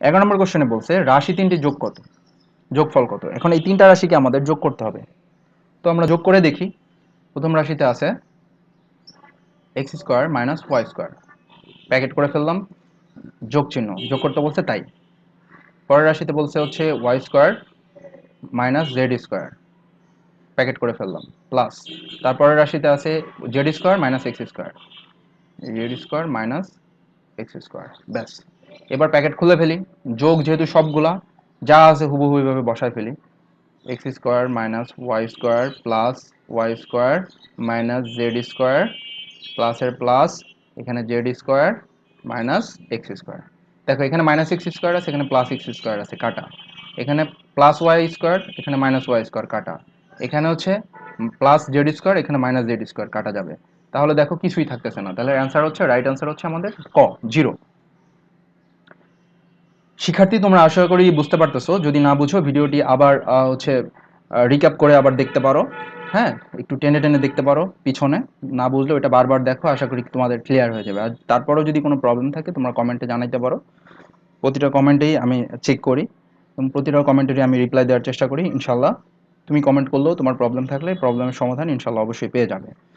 এগারো নম্বর কোশ্চেনে বলছে, রাশি তিনটি যোগ কত? যোগফল কত? এখন এই তিনটা রাশিকে আমাদের যোগ করতে হবে। তো আমরা যোগ করে দেখি। প্রথম রাশিতে আছে X square minus Y square bracket করে ফেললাম, যোগ চিহ্ন। যোগ করতে বলছে তাই। পরের রাশিতে বলছে হচ্ছে Y square minus Z square bracket করে ফেললাম প্লাস তারপরের রাশিতে আছে Z square minus X square Z square minus X square ব্যাস। এবার প্যাকেট খুলে ফেলি। যোগ যেহেতু সবগুলা, যা আছে হুবহু এইভাবে বসায় ফেলি। X square minus Y square plus Y square minus Z square প্লাসের প্লাস এখানে Z square minus X square দেখো, এখানে মাইনাস এক্স স্কোয়ার আছে, এখানে প্লাস এক্স স্কোয়ার আছে, কাটা। এখানে প্লাস ওয়াই স্কোয়ার এখানে মাইনাস ওয়াই স্কোয়ার কাটা। এখানে হচ্ছে প্লাস জেড স্কোয়ার এখানে মাইনাস জেড স্কোয়ার কাটা যাবে। তাহলে দেখো কিছুই থাকতেছে না। তাহলে অ্যান্সার হচ্ছে রাইট অ্যান্সার হচ্ছে আমাদের ক জিরো শিক্ষার্থী তোমরা আশা করি বুঝতে পারতেছো। যদি না বুঝো, ভিডিওটি আবার হচ্ছে রিক্যাপ করে আবার দেখতে পারো। হ্যাঁ একটু টেনে টেনে দেখতে পারো পিছনে। না বুঝলেও এটা বারবার দেখো, আশা করি তোমাদের ক্লিয়ার হয়ে যাবে। আর তারপরেও যদি কোনো প্রবলেম থাকে, তোমরা কমেন্টে জানাইতে পারো। প্রতিটা কমেন্টেই আমি চেক করি। এবং প্রতিটা কমেন্টেরই আমি রিপ্লাই দেওয়ার চেষ্টা করি, ইনশাল্লাহ। তুমি কমেন্ট করলেও তোমার প্রবলেম থাকলে প্রবলেমের সমাধান ইনশাল্লাহ অবশ্যই পেয়ে যাবে।